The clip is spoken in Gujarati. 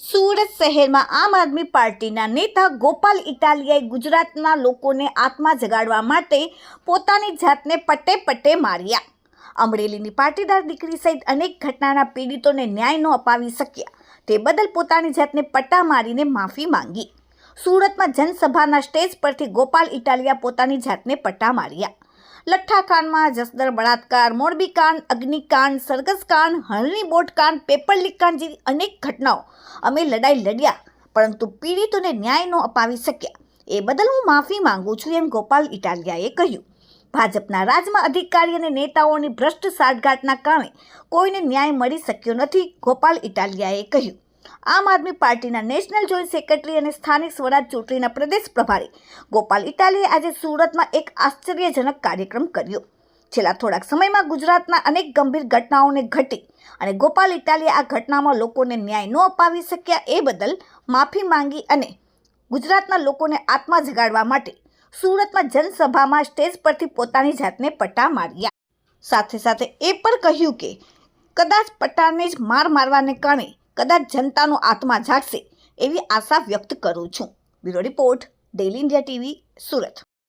સુરત શહેરમાં આમ આદમી પાર્ટીના નેતા ગોપાલ ઇટાલિયાએ ગુજરાતના લોકોને આત્મા જગાડવા માટે પોતાની જાતને પટ્ટે પટ્ટે માર્યા. અમરેલીની પાટીદાર દીકરી સહિત અનેક ઘટનાના પીડિતોને ન્યાય ન અપાવી શક્યા. તે બદલ પોતાની જાતને પટ્ટા મારીને માફી માંગી. સુરતમાં જનસભાના સ્ટેજ પરથી ગોપાલ ઇટાલિયા પોતાની જાતને પટ્ટા માર્યા. લઠ્ઠાકાંડમાં જસદર બળાત્કાર મોરબી કાંડ અગ્નિકાંડ સરગસ કાંડ હરણી બોટ કાંડ પેપર લીક કાંડ જેવી અનેક ઘટનાઓ અમે લડાઈ લડ્યા, પરંતુ પીડિતોને ન્યાય ન અપાવી શક્યા. એ બદલ હું માફી માંગુ છું એમ ગોપાલ ઇટાલિયાએ કહ્યું. ભાજપના રાજમાં અધિકારી અને નેતાઓની ભ્રષ્ટ સાઠગાંઠના કારણે કોઈને ન્યાય મળી શક્યો નથી, ગોપાલ ઇટાલિયાએ કહ્યું. આમ આદમી પાર્ટીના નેશનલ જોઈન્ટ સેક્રેટરી અને સ્થાનિક સ્વરાજ ચૂંટણીના પ્રદેશ પ્રભારી ગોપાલ ઇટાલીએ આજે સુરતમાં એક આશ્ચર્યજનક કાર્યક્રમ કર્યો. છેલ્લા થોડાક સમયમાં ગુજરાતના અનેક ગંભીર ઘટનાઓને ઘટી અને ગોપાલ ઇટાલીએ આ ઘટનામાં લોકોને ન્યાય ન અપાવી શક્યા એ બદલ માફી માંગી અને ગુજરાતના લોકોને આત્મા જગાડવા માટે સુરતમાં જનસભામાં સ્ટેજ પરથી પોતાની જાતને પટ્ટા માર્યા. સાથે સાથે એ પણ કહ્યું કે કદાચ પટ્ટાને જ માર મારવાને કારણે કદાચ જનતાનો આત્મા જાગશે એવી આશા વ્યક્ત કરું છું. Bureau report daily India TV, Surat.